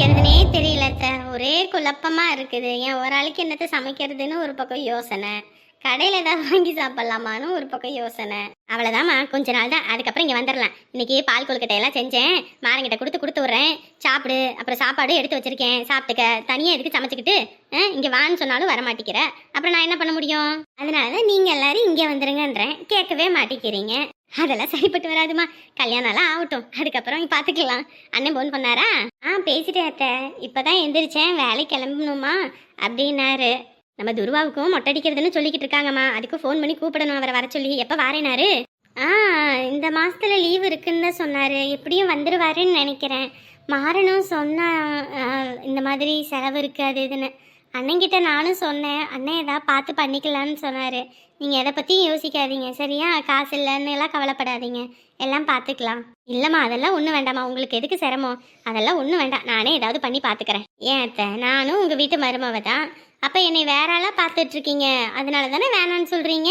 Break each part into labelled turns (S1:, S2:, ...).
S1: சமைக்கிறதுனே தெரியல ஒரே குழப்பமா இருக்குது. என் ஒரு ஆளுக்கு என்னத்த சமைக்கிறதுன்னு ஒரு பக்கம் யோசனை. கடையில் ஏதாவது வாங்கி சாப்பிட்லாமான்னு ஒரு பக்கம் யோசனை. அவ்வளோதாம்மா கொஞ்ச நாள் தான். அதுக்கப்புறம் இங்கே வந்துடலாம். இன்னைக்கு பால் கொழுக்கட்டையெல்லாம் செஞ்சேன். மாரங்கிட்ட கொடுத்து கொடுத்து விட்றேன். சாப்பிடு. அப்புறம் சாப்பாடு எடுத்து வச்சிருக்கேன். சாப்பிட்டுக்க. தனியாக எதுக்கு சமைச்சிக்கிட்டு இங்கே வான்னு சொன்னாலும் வரமாட்டேங்கிற அப்புறம் நான் என்ன பண்ண முடியும்? அதனால தான் நீங்கள் எல்லாரும் இங்கே வந்துருங்கன்றேன். கேட்கவே மாட்டேங்கிறீங்க அதெல்லாம் சரிப்பட்டு வராதுமா. கல்யாணம்லாம் ஆகட்டும். அதுக்கப்புறம் பார்த்துக்கலாம் அண்ணன் ஃபோன் பண்ணாரா? ஆ பேசிட்டேன் அத்தை. இப்போ தான் எந்திரிச்சேன். வேலைக்கு கிளம்பணுமா? அப்படின்னாரு. நம்ம துருவாவுக்கும் மொட்டை அடிக்கிறதுன்னு சொல்லிக்கிட்டு இருக்காங்கம்மா. அதுக்கு ஃபோன் பண்ணி கூப்பிடணும். அவரை வர சொல்லி. எப்போ வாரேனாரு? ஆ இந்த மாதத்தில் லீவ் இருக்குன்னு தான் சொன்னார். எப்படியும் வந்துடுவாருன்னு நினைக்கிறேன். மாறணும் சொன்னால் இந்த மாதிரி செலவு இருக்காது அது இதுன்னு. அண்ணன்கிட்ட நானும் சொன்னேன். அண்ணன் ஏதாவது பார்த்து பண்ணிக்கலான்னு சொன்னார். நீங்கள் எதை பற்றியும் யோசிக்காதீங்க சரியா? காசு இல்லைன்னு எல்லாம் கவலைப்படாதீங்க. எல்லாம் பார்த்துக்கலாம் இல்லைம்மா அதெல்லாம் ஒன்றும் வேண்டாம்மா. உங்களுக்கு எதுக்கு சிரமம்? அதெல்லாம் ஒன்றும் வேண்டாம். நானே ஏதாவது பண்ணி பார்த்துக்கிறேன் ஏன் அத்தை? நானும் உங்கள் வீட்டு மருமவ தான். அப்போ என்னை வேற ஆளாக பார்த்துட்ருக்கீங்க அதனால தானே வேணான்னு சொல்கிறீங்க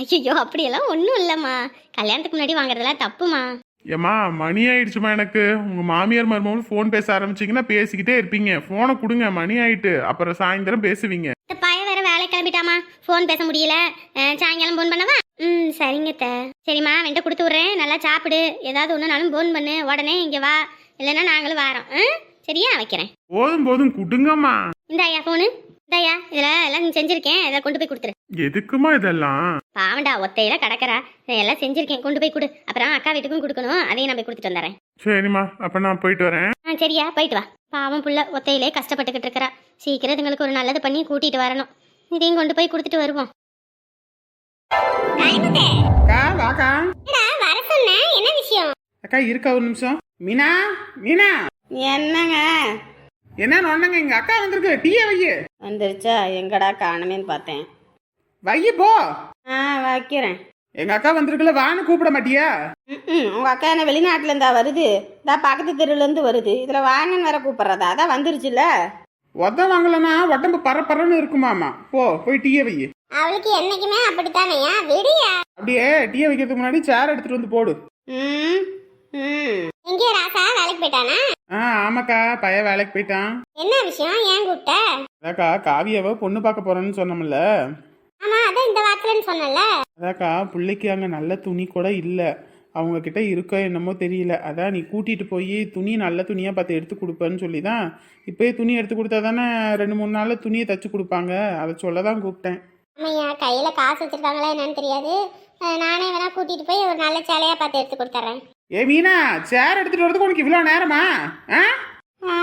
S1: ஐயோ அப்படியெல்லாம் ஒன்றும் இல்லைம்மா. கல்யாணத்துக்கு முன்னாடி வாங்குறதெல்லாம் தப்புமா
S2: ஏம்மா மணி ஆயிடுச்சுமா எனக்கு. உங்கள் மாமியார் மருமகளும் ஃபோன் பேச ஆரம்பிச்சிங்கன்னா பேசிக்கிட்டே இருப்பீங்க. ஃபோனை கொடுங்க மணி ஆயிட்டு. அப்புறம் சாயந்தரம் பேசுவீங்க.
S1: இந்த பையன் வேற வேலை கிளம்பிட்டாமா? ஃபோன் பேச முடியல. சாயங்காலம் ஃபோன் பண்ணவா? ம் சரிங்க அத்தை. சரிம்மா வெண்ட கொடுத்து விட்றேன். நல்லா சாப்பிடு. ஏதாவது ஒன்றுனாலும் ஃபோன் பண்ணு. உடனே இங்கே வா. இல்லைன்னா நாங்களும் வாரோம். சரியா? வைக்கிறேன்.
S2: போதும் போதும். கொடுங்கம்மா.
S1: இந்தாயா ஃபோனு இந்தாயா இதில் எல்லாம் செஞ்சுருக்கேன். இதை கொண்டு போய் கொடுத்துரு.
S2: எதுக்குமா இதெல்லாம்?
S1: பாவண்டா ஒத்தையில கிடக்குறா. எல்லாம் செஞ்சிருக்கேன். கொண்டு போய் கொடு. அப்புறம் அக்கா வீட்டுக்கும் கொடுக்கணும். அதையும் நான் போய் கொடுத்துட்டு வந்துடுறேன்.
S2: சரிம்மா அப்ப நான் போயிட்டு வரேன்.
S1: ஆ சரியா. போயிட்டு வா. பாவம் புள்ள ஒத்தையிலே கஷ்டப்பட்டுக்கிட்டு இருக்கிறா. சீக்கிரம் இதுங்களுக்கு ஒரு நல்லது பண்ணி கூட்டிட்டு வரணும். இதையும் கொண்டு போய் கொடுத்துட்டு வருவோம்.
S3: அக்கா வாக்கா.
S1: வர சொன்னேன். என்ன விஷயம்?
S3: அக்கா இருக்கா ஒரு நிமிஷம். மீனா மீனா.
S4: என்னங்க?
S3: என்ன நொண்ணுங்க எங்க அக்கா வந்திருக்கு. டீயே வையு.
S4: வந்துருச்சா? எங்கடா காணுமேன்னு பார்த்தேன்.
S3: வையு போ.
S4: ஆ வைக்கிறேன்.
S3: எங்க அக்கா வந்திருக்குல வான்னு கூப்பிட மாட்டியா?
S4: ம் உங்கள் அக்கா என்ன வெளிநாட்டுல இருந்தா வருது? இதா பக்கத்து தெருவுலேருந்து வருது. இதில் வாங்கன்னு வேற கூப்பிட்றதா? அதான் வந்துருச்சுல்ல.
S3: உத வாங்கலனா உடம்பு பரபரன்னு இருக்குமாமா? போ போய் டீயை வையு.
S1: அவளுக்கு என்னைக்குமே அப்படித்தானையா விடியா?
S3: அப்படியே டீயை வைக்கிறதுக்கு முன்னாடி சேர் எடுத்துட்டு வந்து போடு.
S4: ம் ம்.
S1: எங்கே ராசா வேலைக்கு போயிட்டானா?
S3: ஆ ஆமாக்கா பைய வேலைக்கு போயிட்டான்.
S1: என்ன விஷயம்? ஏன் கூப்பிட்ட?
S3: அதாக்கா காவியாவை பொண்ணு பார்க்க போறேன்னு சொன்னோம்ல.
S1: ஆமா அதான் இந்த வாரத்துலன்னு சொன்னல
S3: அதாக்கா பிள்ளைக்கு அங்கே நல்ல துணி கூட இல்லை. அவங்க கிட்ட இருக்கோ என்னமோ தெரியல. அதான் நீ கூட்டிட்டு போய் துணி நல்ல துணியா பார்த்து எடுத்து கொடுப்பேன்னு சொல்லி தான் இப்போயே துணி எடுத்து கொடுத்தா தானே ரெண்டு மூணு நாள்ல துணியை தச்சு கொடுப்பாங்க. அதை சொல்ல தான் கூப்பிட்டேன்.
S1: ஆமையா கையில காசு வச்சிருக்காங்களா என்னன்னு தெரியாது. நானே வேணா கூட்டிட்டு போய் ஒரு நல்ல சேலையா பார்த்து எடுத்து கொடுத்துறேன்
S3: ஏ மீனா சேர் எடுத்துட்டு வரதுக்கு உனக்கு இவ்வளோ நேரமா? ஆ?
S4: ஆ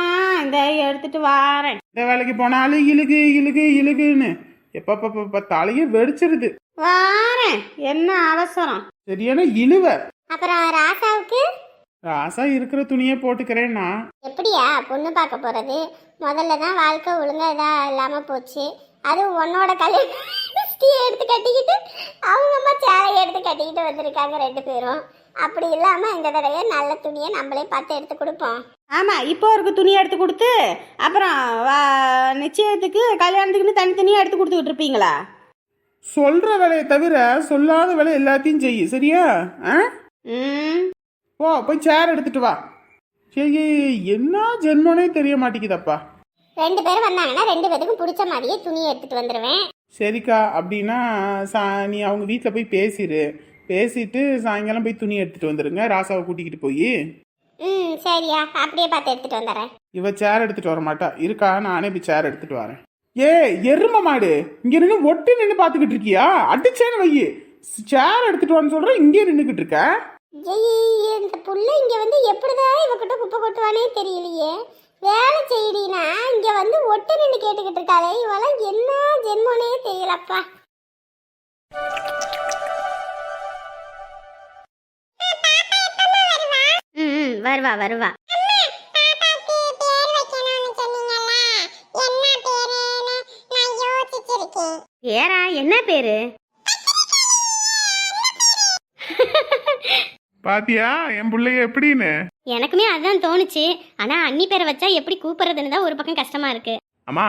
S4: இந்த எடுத்துட்டு வாரேன்.
S3: இந்த வேலைக்கு போனாலும் இழுகு இழுகு இழுகுன்னு. எப்பப்பப்ப தலையே வெடிச்சிருது.
S4: வாரேன். என்ன அவசரம்?
S3: சரியான இழுவ.
S1: அப்புறம் ராசாவுக்கு?
S3: ராசா இருக்கிற துணியை போட்டுக்கிறேன்னா.
S1: எப்படியா பொண்ணு பார்க்க போறது? முதல்ல தான் வாழ்க்கை ஒழுங்கா இதா இல்லாம போச்சு. அது உன்னோட கல்யாணம் எடுத்து கட்டிக்கிட்டு அவங்க அம்மா சேலையை எடுத்து கட்டிக்கிட்டு வந்திருக்காங்க ரெண்டு பேரும். அப்படி இல்லாம இந்த தடவை நல்ல துணியை நம்மளே பார்த்து எடுத்து கொடுப்போம்.
S4: ஆமா இப்போ ஒரு துணி எடுத்து கொடுத்து அப்புறம் வா- நிச்சயத்துக்கு கல்யாணத்துக்குன்னு தனித்தனியாக எடுத்து கொடுத்துக்கிட்டு இருப்பீங்களா?
S3: சொல்ற வேலையை தவிர சொல்லாத வேலை எல்லாத்தையும் செய்யு சரியா? ஆ?
S4: ம்.
S3: போ போய் சேர் எடுத்துட்டு வா. சரி என்ன ஜென்மனே தெரிய மாட்டேங்குதப்பா.
S1: ரெண்டு பேரும் வந்தாங்கன்னா ரெண்டு பேருக்கும் பிடிச்ச மாதிரியே துணியை எடுத்துட்டு வந்துடுவேன்
S3: சரிக்கா அப்படின்னா சா நீ அவங்க வீட்டில் போய் பேசிடு பேசிட்டு சாயங்காலம் போய் துணி எடுத்துட்டு வந்துருங்க. ராசாவை கூட்டிக்கிட்டு போய்.
S1: ம் சரியா. அப்படியே பார்த்து எடுத்துட்டு வந்துடுறேன்.
S3: இவ சேர் எடுத்துட்டு வர மாட்டா. இருக்கா? நானே போய் சேர் எடுத்துட்டு வரேன். ஏ எரும மாடு. இங்க நின்று ஒட்டி நின்று பாத்துக்கிட்டு இருக்கியா? அடிச்சேன்னு வை. சேர் எடுத்துட்டு வான்னு சொல்றேன் இங்கே நின்றுக்கிட்டு இருக்க.
S1: ஐயே, இந்த புள்ள இங்க வந்து எப்படிதான் இவகிட்ட குப்பை கொட்டுவானே தெரியலையே. வேலை செய்யடினா இங்க வந்து ஒட்டு நின்று கேட்டுக்கிட்டு இருக்காளே. இவெல்லாம் என்ன ஜென்மனே தெரியலப்பா. வருவா வருவா. பேரா என்ன பேரு?
S3: பாத்தியா என் பிள்ளைய எப்படின்னு?
S1: எனக்குமே அதுதான் தோணுச்சு. ஆனா அண்ணி பேரை வச்சா எப்படி கூப்பிடுறதுன்னு தான் ஒரு பக்கம் கஷ்டமா இருக்கு.
S3: அம்மா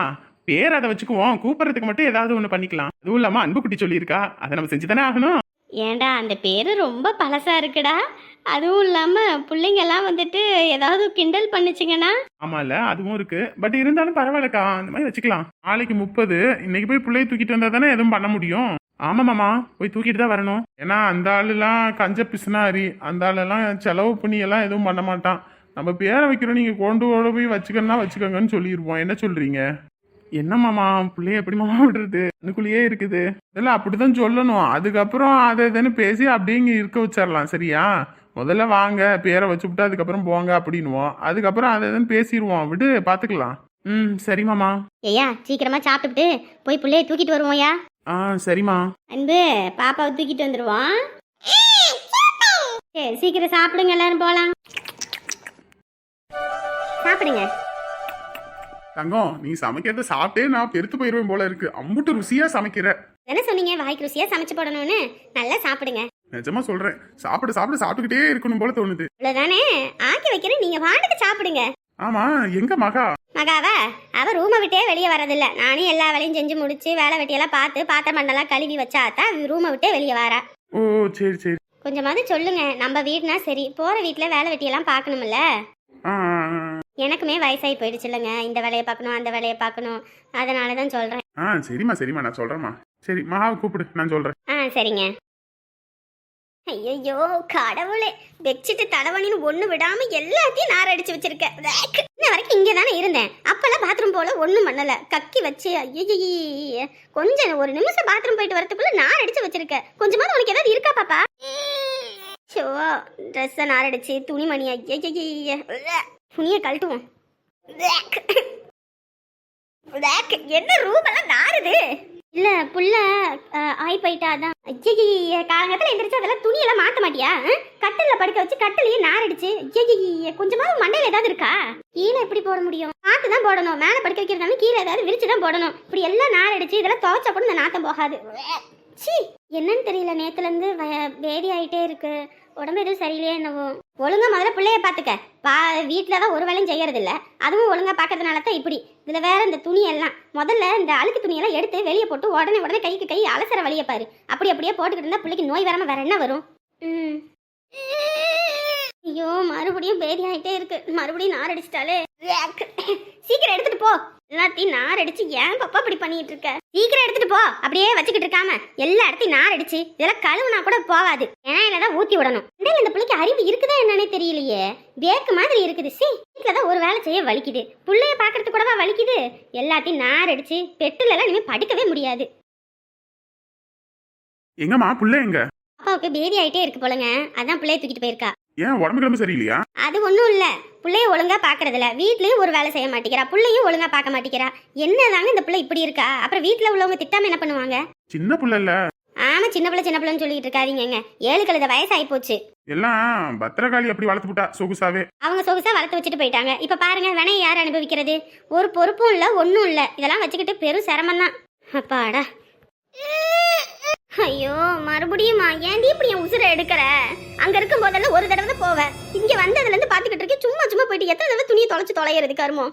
S3: பேர் அதை வச்சுக்குவோம். கூப்பிடுறதுக்கு மட்டும் ஏதாவது ஒன்று பண்ணிக்கலாம். அதுவும் இல்லாம அன்புக்குட்டி சொல்லியிருக்கா. அதை நம்ம செஞ்சு தானே ஆகணும்.
S1: ஏன்டா அந்த பேர் ரொம்ப பழசா இருக்குடா. அதுவும் இல்லாம பிள்ளைங்கெல்லாம் வந்துட்டு ஏதாவது கிண்டல் பண்ணுச்சுங்கன்னா?
S3: ஆமால அதுவும் இருக்கு. பட் இருந்தாலும் பரவாயில்லக்கா அந்த மாதிரி வச்சுக்கலாம். நாளைக்கு முப்பது இன்னைக்கு போய் பிள்ளைய தூக்கிட்டு வந்தா தானே எதுவும் பண்ண முடியும்? ஆமா மாமா போய் தூக்கிட்டு தான் வரணும். ஏன்னா அந்த ஆளுலாம் கஞ்ச பிசுனாரி அந்த ஆளெல்லாம் செலவு பண்ணி எல்லாம் எதுவும் பண்ண மாட்டான். நம்ம பேரை வைக்கிறோம் நீங்க கொண்டு போய் வச்சுக்கணும்னா வச்சுக்கோங்கன்னு சொல்லிடுவோம் என்ன சொல்றீங்க? என்ன மாமா? பிள்ளைய எப்படி மாமா விடுறது? அதுக்குள்ளேயே இருக்குது. இதெல்லாம் அப்படிதான் சொல்லணும். அதுக்கப்புறம் அதை இதுன்னு பேசி அப்படியே இங்க இருக்க வச்சிடலாம் சரியா? முதல்ல வாங்க. பேரை வச்சுவிட்டு அதுக்கப்புறம் போங்க அப்படின்னுவோம். அதுக்கப்புறம் அதை இதுன்னு பேசிடுவோம் விடு பாத்துக்கலாம். ம் சரி மாமா.
S1: ஐயா சீக்கிரமா சாப்பிட்டுட்டு போய் பிள்ளைய தூக்கிட்டு வருவோம்யா.
S3: ஆ சரிம்மா.
S1: அன்பு பாப்பாவை தூக்கிட்டு வந்துருவோம். சரி சீக்கிரம் சாப்பிடுங்க எல்லாரும் போலாம். சாப்பிடுங்க.
S3: தங்கம் நீ சமைக்கிறத சாப்பிட்டே நான் பெருத்து போயிருவேன் போல இருக்கு. அம்புட்டு ருசியா சமைக்கிற.
S1: என்ன சொன்னீங்க? வாய்க்கு ருசியா சமைச்சு போடணும்னு. நல்லா சாப்பிடுங்க.
S3: நிஜமா சொல்றேன். சாப்பிட சாப்பிட சாப்பிட்டுக்கிட்டே இருக்கணும் போல தோணுது.
S1: இவ்வளவுதானே ஆக்கி வைக்கிறேன். நீங்க வாட்டுக்கு சாப்பிடுங்க.
S3: ஆமா எங்க மகா?
S1: மகாவா அவ ரூமை விட்டே வெளியே வரதில்ல நானும் எல்லா வேலையும் செஞ்சு முடிச்சு வேலை வெட்டியெல்லாம் பார்த்து பாத்திரம் மண்டெல்லாம் கழுவி வச்சாதான் ரூமை விட்டே வெளியே வாரா.
S3: ஓ சரி சரி.
S1: கொஞ்சமாவது சொல்லுங்க. நம்ம வீடுனா சரி. போற வீட்டுல வேலை வெட்டியெல்லாம் பார்க்கணும்ல. எனக்குமே வயசாகி போயிடுச்சு இல்லைங்க. இந்த வேலையை பார்க்கணும் அந்த வேலையை பார்க்கணும். அதனால தான் சொல்கிறேன்
S3: ஆ சரிம்மா சரிம்மா நான் சொல்றேன்மா சரி மகாவை கூப்பிடு நான் சொல்றேன்.
S1: ஆ சரிங்க. ஐயோ கடவுளே. பெட்ஷீட்டு தலைவணின்னு ஒன்று விடாம எல்லாத்தையும் நார் அடிச்சு வச்சிருக்க. வேக். இன்ன வரைக்கும் இங்கே தானே இருந்தேன். அப்பெல்லாம் பாத்ரூம் போல ஒன்றும் பண்ணல. கக்கி வச்சு ஐயோ கொஞ்சம் ஒரு நிமிஷம் பாத்ரூம் போயிட்டு வரதுக்குள்ள நார் அடிச்சு வச்சிருக்க. கொஞ்சமாவது உனக்கு ஏதாவது இருக்கா பாப்பா? ஷோ ட்ரெஸ்ஸை நார் அடிச்சு துணிமணி ஐயோ துணியை கழட்டுவோம். என்ன ரூம் எல்லாம் நாறுது? இல்ல புள்ள ஆய் போயிட்டா அதான். காலங்கத்துல எந்திரிச்சு அதெல்லாம் துணியெல்லாம் மாத்த மாட்டியா? கட்டில்ல படுக்க வச்சு கட்டிலேயே நாரடிச்சு கொஞ்சமாவது மண்டையில ஏதாவது இருக்கா? கீழே எப்படி போட முடியும்? பார்த்து தான் போடணும். மேலே படுக்க வைக்கிறதாலும் கீழே ஏதாவது விரிச்சு தான் போடணும். இப்படி எல்லாம் நாரடிச்சு இதெல்லாம் துவைச்சா கூட இந்த நாத்தம் போகாது. சீ. என்னன்னு தெரியல நேத்துலேருந்து பேதி ஆயிட்டே இருக்கு. உடம்பு எதுவும் சரியில்லையே என்னவோ. ஒழுங்கா முதல்ல பிள்ளைய பார்த்துக்க பா வீட்டில் தான் ஒரு வேலையும் செய்யறது இல்லை அதுவும் ஒழுங்கா பார்க்கறதுனால தான் இப்படி. இதில் வேற இந்த துணியெல்லாம் முதல்ல இந்த அழுக்கு துணியெல்லாம் எடுத்து வெளியே போட்டு உடனே உடனே கைக்கு கை அலசர வழியை பாரு. அப்படி அப்படியே போட்டுக்கிட்டு இருந்தா பிள்ளைக்கு நோய் வராமல் வேற என்ன வரும்? ம். ஐயோ மறுபடியும் பேதி ஆகிட்டே இருக்கு. மறுபடியும் நார் அடிச்சிட்டாலே சீக்கிரம் எடுத்துட்டு போ. எல்லாத்தையும் நார் அடிச்சு ஏன் பாப்பா இப்படி பண்ணிட்டு இருக்க சீக்கிரம் எடுத்துட்டு போ. அப்படியே வச்சுக்கிட்டு இருக்காம. எல்லா இடத்தையும் நார் அடிச்சு இதெல்லாம் கழுவுனா கூட போவாது. ஏன்னா தான் ஊத்தி விடணும். இடையில இந்த பிள்ளைக்கு அறிவு இருக்குதா என்னன்னே தெரியலையே. பேக்கு மாதிரி இருக்குது. சி வீட்டில் தான் ஒரு வேலை செய்ய வலிக்குது. புள்ளைய பார்க்கறதுக்கு கூடவா வலிக்குது? எல்லாத்தையும் நார் அடிச்சு பெட்டுல எல்லாம் இனிமே படுக்கவே முடியாது.
S3: எங்கம்மா புள்ள எங்க?
S1: அப்பாவுக்கு பேதி ஆயிட்டே இருக்கு போலங்க. அதான் பிள்ளைய தூக்கிட்டு போயிருக்கா.
S3: ஏன் உடம்பு கிளம்பு சரியில்லையா?
S1: அது ஒன்றும் இல்லை. பிள்ளைய ஒழுங்கா பார்க்கறதில்ல வீட்லயும் ஒரு வேலை செய்ய மாட்டேங்கிறா. பிள்ளையும் ஒழுங்கா பார்க்க மாட்டேங்கிறா. என்னதாங்க இந்த பிள்ளை இப்படி இருக்கா? அப்புறம் வீட்டில் உள்ளவங்க திட்டாம என்ன பண்ணுவாங்க?
S3: சின்ன புள்ள இல்ல.
S1: ஆமா சின்ன பிள்ளை சின்ன பிள்ளைன்னு சொல்லிட்டு இருக்காதீங்கங்க. ஏழு கழுத வயசாகி போச்சு.
S3: எல்லாம் பத்திரகாளி அப்படி வளர்த்து விட்டா சொகுசாவே?
S1: அவங்க சொகுசா வளர்த்து வச்சுட்டு போயிட்டாங்க. இப்ப பாருங்க வினை யார் அனுபவிக்கிறது? ஒரு பொறுப்பும் இல்ல ஒன்றும் இல்ல. இதெல்லாம் வச்சுக்கிட்டு பெரும் சிரமம் தான் அப்பாடா. ஐயோ மறுபடியுமா ஏன்டி இப்படி என் உசுரை எடுக்கிற? அங்க இருக்கும் போதெல்லாம் ஒரு தடவை தான் போவேன் இங்க வந்ததுல இருந்து பாத்துக்கிட்டு இருக்கேன். சும்மா சும்மா போயிட்டு எத்தனை தடவை துணியை தொலைச்சு தொலைகிறது கருமோ?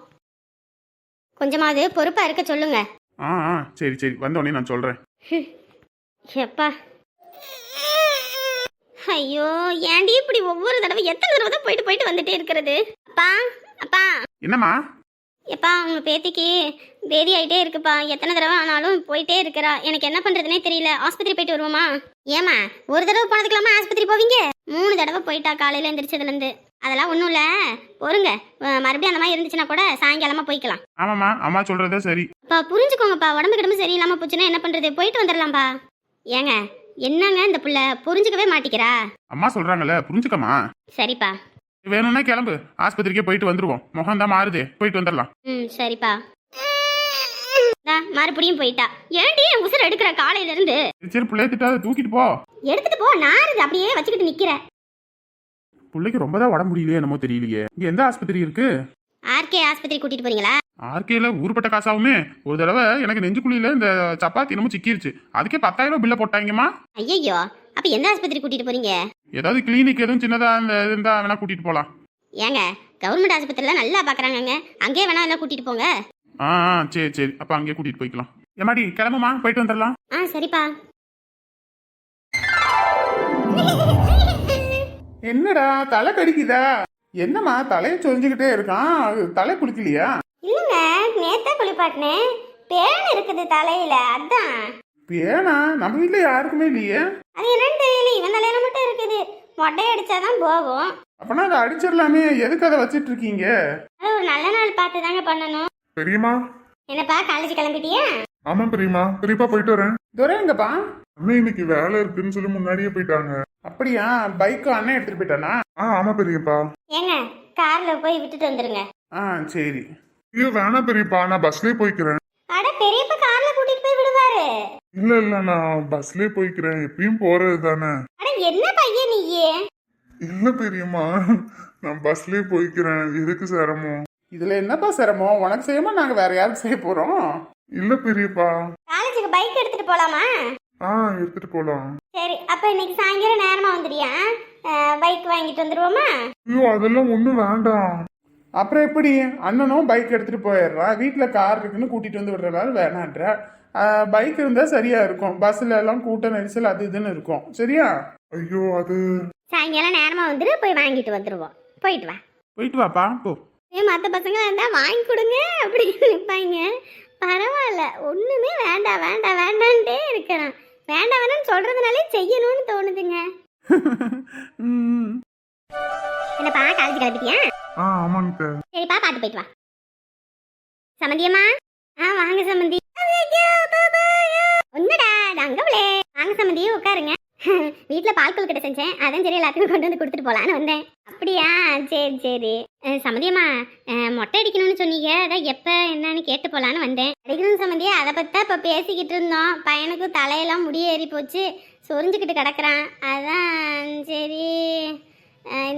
S1: கொஞ்சமாவது பொறுப்பா இருக்க சொல்லுங்க.
S3: ஆ ஆ சரி சரி. வந்த உடனே நான் சொல்றேன்.
S1: எப்பா? ஐயோ ஏன்டி இப்படி ஒவ்வொரு தடவை எத்தனை தடவை தான் போயிட்டு போயிட்டு வந்துட்டே இருக்கிறது? அப்பா அப்பா.
S3: என்னம்மா?
S1: எப்பா உங்க பேத்திக்கு பேதி ஆயிட்டே இருக்குப்பா. எத்தனை தடவை ஆனாலும் போயிட்டே இருக்கிறா. எனக்கு என்ன பண்றதுனே தெரியல. ஆஸ்பத்திரி போயிட்டு வருவோமா? ஏமா ஒரு தடவை போனதுக்கலாமா ஆஸ்பத்திரி போவீங்க? மூணு தடவை போயிட்டா காலையில எந்திரிச்சதுல இருந்து அதெல்லாம் ஒன்றும் இல்லை. பொறுங்க. மறுபடியும் அந்த மாதிரி இருந்துச்சுன்னா கூட சாயங்காலமா போய்க்கலாம்.
S3: ஆமாம்மா அம்மா சொல்றதே சரி.
S1: அப்பா புரிஞ்சுக்கோங்கப்பா. உடம்பு கிடம்பு சரியில்லாம போச்சுன்னா என்ன பண்றது? போயிட்டு வந்துடலாம்ப்பா ஏங்க என்னங்க இந்த புள்ள? புரிஞ்சுக்கவே மாட்டிக்கிறா.
S3: அம்மா சொல்றாங்கல்ல புரிஞ்சுக்கம்மா.
S1: சரிப்பா.
S3: வேணும்னா கிளம்பு. ஆஸ்பத்திரிக்கே போயிட்டு வந்துருவோம். முகம் தான் மாறுதே. போயிட்டு வந்துடலாம்
S1: ம் சரிப்பா. மறுபடியும் போயிட்டா. ஏன்டி என் உசுர் எடுக்கிற காலையில இருந்து
S3: சரி, பிள்ளைய திட்டாத தூக்கிட்டு போ.
S1: எடுத்துட்டு போ நாருது அப்படியே வச்சுக்கிட்டு நிக்கிற.
S3: பிள்ளைக்கு ரொம்ப தான் உடம்பு முடியலையே என்னமோ தெரியலையே. இங்க எந்த ஆஸ்பத்திரி இருக்கு?
S1: ஆர்கே ஆஸ்பத்திரி கூட்டிட்டு போறீங்களா?
S3: ஆர்கேல ஊருப்பட்ட காசாவுமே. ஒரு தடவை எனக்கு நெஞ்சுக்குழியில இந்த சப்பாத்தி என்னமோ சிக்கிருச்சு. அதுக்கே பத்தாயிரம் ரூபாய் பில்ல போட்டாங்கம்மா.
S1: ஐயையோ. அப்ப எந்த ஆஸ்பத்திரி கூட்டிட்டு போறீங்க?
S3: ஏதாவது கிளினிக் எதுவும் சின்னதா இந்த இருந்தா வேணா கூட்டிட்டு போலாம்.
S1: ஏங்க கவர்மெண்ட் ஆஸ்பத்திரியில நல்லா பாக்குறாங்கங்க. அங்கேயே வேணா எல்லாம் கூட்டிட்டு போங்க.
S3: ஆ ஆ சரி சரி. அப்ப அங்கேயே கூட்டிட்டு போய்க்கலாம். ஏமாடி கிளம்புமா? போயிட்டு வந்துடலாம்.
S1: ஆ சரிப்பா.
S3: என்னடா தலை கடிக்குதா? என்னம்மா தலையை சொரிஞ்சுக்கிட்டே இருக்கான். தலை குளிக்கலையா?
S1: இல்லைங்க நேத்தா குளிப்பாட்டினேன். பேன் இருக்குது தலையில அதான்.
S3: பேனா? நம்ம வீட்ல யாருக்குமே இல்லையே.
S1: அது என்னன்னு தெரியல இவன் தலையில மட்டும் இருக்குது. மொட்டை அடிச்சாதான் போகும்.
S3: அப்பனா அதை அடிச்சிடலாமே. எதுக்கு அதை வச்சிட்டு இருக்கீங்க
S1: அது ஒரு நல்ல நாள் பார்த்து தாங்க பண்ணணும்.
S2: பெரியம்மா.
S1: என்னப்பா காலேஜ் கிளம்பிட்டியா?
S2: ஆமா பெரியம்மா. பெரியப்பா போயிட்டு வரேன்.
S3: துரைங்கப்பா
S2: அண்ணன் இன்னைக்கு வேலை இருக்குன்னு சொல்லி முன்னாடியே போயிட்டாங்க.
S3: அப்படியா? பைக் அண்ணன் எடுத்துட்டு போயிட்டானா?
S2: ஆ ஆமா பெரியப்பா.
S1: ஏங்க கார்ல போய் விட்டுட்டு வந்துருங்க.
S3: ஆ சரி.
S2: ஐயோ வேணாம் பெரியப்பா. நான் பஸ்லயே போய்க்கிறேன்.
S1: அட பெரியப்பா கார்ல கூட்டிட்டு போய் விடுவாரு.
S2: இல்ல இல்ல நான் பஸ்லயே போய்க்கிறேன். எப்பயும் போறது தானே
S1: என்ன பையன் நீயே?
S2: இல்ல பெரியம்மா நான் பஸ்லயே போய்க்கிறேன். எதுக்கு சிரமம்?
S3: இதுல என்னப்பா சிரமம்? உனக்கு செய்யாம? நாங்க வேற யாருக்கு செய்ய போறோம்?
S2: இல்ல பெரியப்பா.
S1: காலேஜுக்கு பைக் எடுத்துட்டு போலாமா?
S2: ஆ எடுத்துட்டு போலாம்.
S1: சரி அப்ப இன்னைக்கு சாயங்காலம் நேரமா வந்துடுறியா பைக் வாங்கிட்டு வந்துருவோமா?
S2: ஐயோ அதெல்லாம் ஒண்ணும் வேண்டாம்.
S3: அப்புறம் எப்படி? அண்ணனும் பைக் எடுத்துட்டு போயிடுறான் வீட்டுல கார் இருக்குன்னு கூட்டிட்டு வந்து விடுறதால வேணான்ற. பைக் இருந்தா சரியா இருக்கும். பஸ்ல எல்லாம் கூட்ட நெரிசல் அது இதுன்னு இருக்கும். சரியா?
S2: ஐயோ அது.
S1: சாயங்காலம் நேரமா வந்துரு போய் வாங்கிட்டு வந்துருவோம். போயிட்டு வா.
S3: போயிட்டு வாப்பா போ
S1: ஏ மற்ற பசங்க இருந்தா வாங்கி கொடுங்க அப்படின்னு நிற்பாங்க பரவாயில்ல ஒண்ணுமே வேண்டாம் வேண்டாம் வேண்டான்ட்டே இருக்கிறான். வேண்டாம் வேணாம்னு சொல்றதுனாலே செய்யணும்னு தோணுதுங்க. என்னப்பா காலேஜ் கிளம்பிட்டியா?
S2: ஆ ஆமாங்க
S1: சரிப்பா பார்த்து போயிட்டு வா. சமந்தியம்மா? ஆ வாங்க சமந்தி. ஒன்னுடா தங்கவளே வாங்க சமந்தி உட்காருங்க. வீட்டில் பால் கொழுக்கட்டை செஞ்சேன். அதான் சரி எல்லாத்துக்கும் கொண்டு வந்து கொடுத்துட்டு போகலான்னு வந்தேன். அப்படியா? சரி சரி. சமதியம்மா சமந்தியம்மா மொட்டை அடிக்கணும்னு சொன்னீங்க. அதான் எப்போ என்னன்னு கேட்டு போகலான்னு வந்தேன். அடிக்கணும் சமந்தியா? அதை பற்றி தான் இப்போ பேசிக்கிட்டு இருந்தோம். பையனுக்கு தலையெல்லாம் முடி போச்சு. சொரிஞ்சுக்கிட்டு கிடக்குறான். அதான் சரி.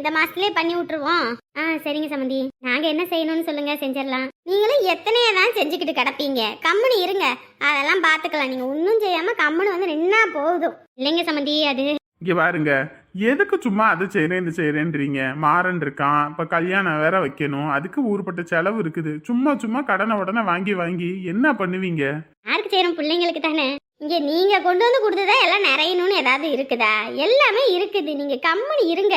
S1: இந்த மாசத்துலயே பண்ணி விட்டுருவோம். ஆ சரிங்க சமந்தி. நாங்க என்ன செய்யணும்னு சொல்லுங்க செஞ்சிடலாம். நீங்களும் எத்தனையோ தான் செஞ்சுக்கிட்டு கிடப்பீங்க. கம்முனு இருங்க. அதெல்லாம் பாத்துக்கலாம். நீங்க ஒன்றும் செய்யாம கம்முனு வந்து நின்னா போதும். இல்லைங்க சமந்தி அது
S3: இங்க பாருங்க. எதுக்கு சும்மா அது செய்யறேன் இது செய்யறேன்றீங்க மாறன் இருக்கான். இப்ப கல்யாணம் வேற வைக்கணும். அதுக்கு ஊர்பட்ட செலவு இருக்குது. சும்மா சும்மா கடனை உடனே வாங்கி வாங்கி என்ன பண்ணுவீங்க?
S1: யாருக்கு செய்யணும்? பிள்ளைங்களுக்கு தானே. இங்க நீங்க கொண்டு வந்து கொடுத்ததா எல்லாம் நிறையணும்னு ஏதாவது இருக்குதா? எல்லாமே இருக்குது. நீங்க கம்முனு இருங்க.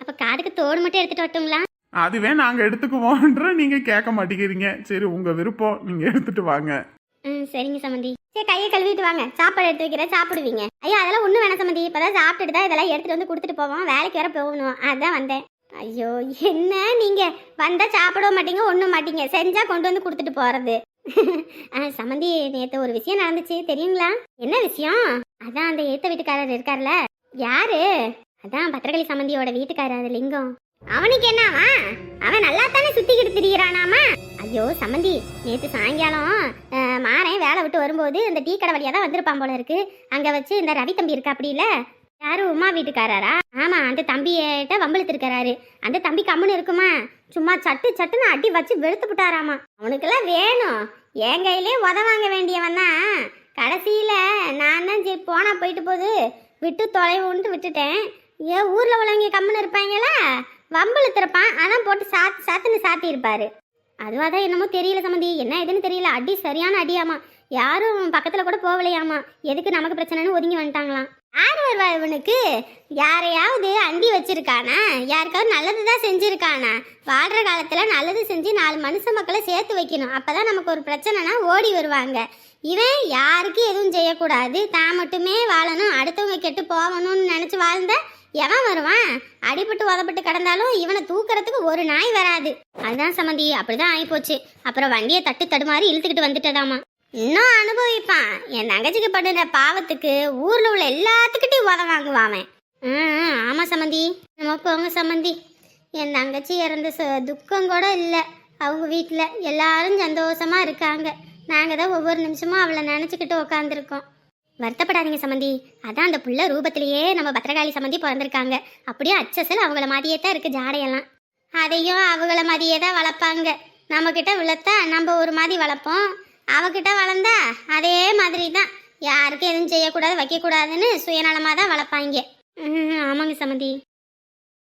S1: அப்ப காதுக்கு தோடு மட்டும் எடுத்துட்டு வரட்டுங்களா?
S3: அதுவே நாங்க எடுத்துக்குவோன்ற நீங்க கேட்க மாட்டேங்கிறீங்க. சரி உங்க விருப்பம். நீங்க எடுத்துட்டு வாங்க.
S1: ம் சரிங்க சம்மந்தி சரி கையை கழுவிட்டு வாங்க. சாப்பாடு எடுத்து வைக்கிறேன் சாப்பிடுவீங்க. ஐயோ அதெல்லாம் ஒன்றும் வேணாம் சம்மந்தி இப்போதான் சாப்பிட்டுட்டு தான் இதெல்லாம் எடுத்துட்டு வந்து கொடுத்துட்டு போவோம். வேலைக்கு வேற போகணும். அதான் வந்தேன். ஐயோ என்ன நீங்க? வந்தா சாப்பிட மாட்டீங்க ஒன்றும் மாட்டீங்க. செஞ்சா கொண்டு வந்து கொடுத்துட்டு போறது. ஆ, சம்மந்தி நேற்று ஒரு விஷயம் நடந்துச்சு. தெரியுங்களா? என்ன விஷயம்? அதான் அந்த ஏத்த வீட்டுக்காரர் இருக்கார்ல. யாரு? அதான் பத்திரகாளி சம்மந்தியோட வீட்டுக்காரர் லிங்கம். அவனுக்கு என்னவா அவன் நல்லா தானே சுத்திக்கிட்டு திரியிறானாமா? ஐயோ சம்மந்தி நேற்று சாயங்காலம் அஹ், மாறன் வேலை விட்டு வரும்போது இந்த டீ கடை வழியாக தான் வந்திருப்பான் போல இருக்கு. அங்கே வச்சு இந்த ரவி தம்பி இருக்கா அப்படி இல்லை? யாரு உமா வீட்டுக்காரரா? ஆமா அந்த தம்பியிட்ட வம்பிழுத்திருக்கிறாரு. அந்த தம்பி கம்முன்னு இருக்குமா? சும்மா சட்டு சட்டுன்னு அடி வச்சு வெளுத்து விட்டாராமா அவனுக்கெல்லாம் வேணும். என் கையிலே உத வாங்க வேண்டியவன் தான். கடைசியில் நான் தான் சரி போனால் போயிட்டு போகுது விட்டு தொலைவுன்ட்டு விட்டுட்டேன். ஏன் ஊரில் உள்ளவங்க கம்முன்னு இருப்பாங்களா திறப்பான். அதான் போட்டு சாத்து சாத்துன்னு சாத்தியிருப்பாரு. அதுவாக தான் என்னமோ தெரியல சம்மந்தி. என்ன ஏதுன்னு தெரியல. அடி சரியான அடியாமா. யாரும் பக்கத்தில் கூட போகலையாமா. எதுக்கு நமக்கு பிரச்சனைன்னு ஒதுங்கி வந்துட்டாங்களாம். யார் வருவா இவனுக்கு? யாரையாவது அண்டி வச்சிருக்கானா? யாருக்காவது நல்லது தான் செஞ்சுருக்கானா? வாழ்கிற காலத்தில் நல்லது செஞ்சு நாலு மனுஷ மக்களை சேர்த்து வைக்கணும். அப்போ தான் நமக்கு ஒரு பிரச்சனைனா ஓடி வருவாங்க. இவன் யாருக்கு எதுவும் செய்யக்கூடாது. தான் மட்டுமே வாழணும். அடுத்தவங்க கெட்டு போகணும்னு நினச்சி வாழ்ந்த எவன் வருவான்? அடிபட்டு உதப்பட்டு கிடந்தாலும் இவனை தூக்கறதுக்கு ஒரு நாய் வராது. அதுதான் சமந்தி அப்படிதான் ஆகிப்போச்சு அப்புறம் வண்டியை தட்டு தடுமாறி இழுத்துக்கிட்டு வந்துட்டதாமா இன்னும் அனுபவிப்பான். என் தங்கச்சிக்கு பண்ணுற பாவத்துக்கு ஊர்ல உள்ள எல்லாத்துக்கிட்டையும் உத வாங்குவான் அவன். ம், ஆமாம் ஆமா நம்ம போங்க சமந்தி என் தங்கச்சி இறந்த துக்கம் கூட இல்லை. அவங்க வீட்டில் எல்லாரும் சந்தோஷமா இருக்காங்க. நாங்கள் தான் ஒவ்வொரு நிமிஷமும் அவளை நினச்சிக்கிட்டு உக்காந்துருக்கோம். வருத்தப்படாதீங்க சம்மந்தி அதான் அந்த புள்ள ரூபத்திலேயே நம்ம பத்திரகாளி சம்மந்தி பிறந்திருக்காங்க. அப்படியே அச்சசல் அவங்கள மாதிரியே தான் இருக்கு ஜாடையெல்லாம். அதையும் அவங்கள மாதிரியே தான் வளர்ப்பாங்க. நம்மக்கிட்ட விழத்தா நம்ம ஒரு மாதிரி வளர்ப்போம். அவகிட்ட வளர்ந்தா அதே மாதிரி தான். யாருக்கும் எதுவும் செய்யக்கூடாது வைக்கக்கூடாதுன்னு சுயநலமாக தான் வளர்ப்பாங்க. ம், ஆமாங்க சம்மந்தி